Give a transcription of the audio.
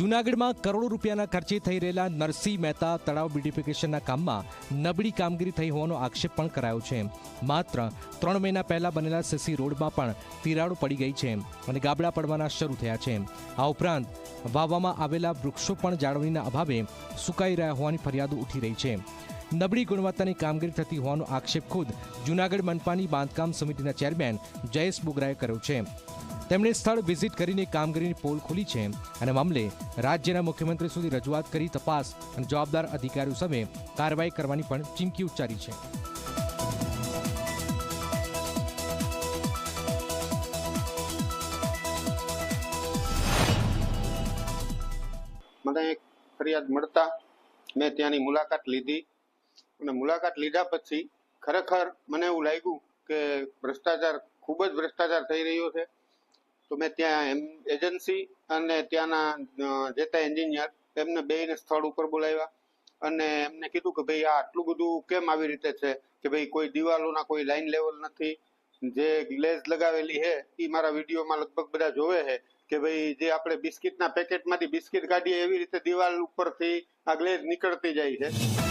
જૂનાગઢમાં કરોડો રૂપિયાના ખર્ચે થઈ રહેલા નરસિંહ મહેતા તળાવ બ્યુટિફિકેશનના કામમાં નબળી કામગીરી થઈ હોવાનો આક્ષેપ પણ કરાયો છે. માત્ર ત્રણ મહિના પહેલા બનેલા સીસી રોડમાં પણ તિરાડો પડી ગઈ છે અને ગાબડા પડવાના શરૂ થયા છે. આ ઉપરાંત વાવવામાં આવેલા વૃક્ષો પણ જાળવણીના અભાવે સુકાઈ રહ્યા હોવાની ફરિયાદો ઉઠી રહી છે. નબળી ગુણવત્તાની કામગીરી થતી હોવાનો આક્ષેપ ખુદ જૂનાગઢ મનપાની બાંધકામ સમિતિના ચેરમેન જયેશ બોગરાએ કર્યો છે. તેમણે સ્થળ વિઝિટ કરીને કામગીરીની પોલ ખોલી છે અને મામલે રાજ્યના મુખ્યમંત્રી સુધી રજૂઆત કરી તપાસ અને જવાબદાર અધિકારીઓ સામે કાર્યવાહી કરવાની પણ ચીમકી ઉચ્ચારી છે. મને એક ફરિયાદ મળતા મેં ત્યાંની મુલાકાત લીધી અને મુલાકાત લીધા પછી ખરેખર મને એવું લાગ્યું કે ભ્રષ્ટાચાર ખૂબ જ ભ્રષ્ટાચાર થઈ રહ્યો છે. તો મેં ત્યાં એજન્સી અને ત્યાંના જે ત્યાં એન્જિનિયર એમને બેને સ્થળ ઉપર બોલાવ્યા અને એમને કીધું કે ભાઈ આ આટલું બધું કેમ આવી રીતે છે? કે ભાઈ કોઈ દિવાલોના કોઈ લાઈન લેવલ નથી. જે ગ્લેઝ લગાવેલી છે એ મારા વિડીયોમાં લગભગ બધા જોવે છે કે ભાઈ જે આપણે બિસ્કિટના પેકેટમાંથી બિસ્કિટ કાઢીએ એવી રીતે દિવાલ ઉપરથી આ ગ્લેઝ નીકળતી જાય છે.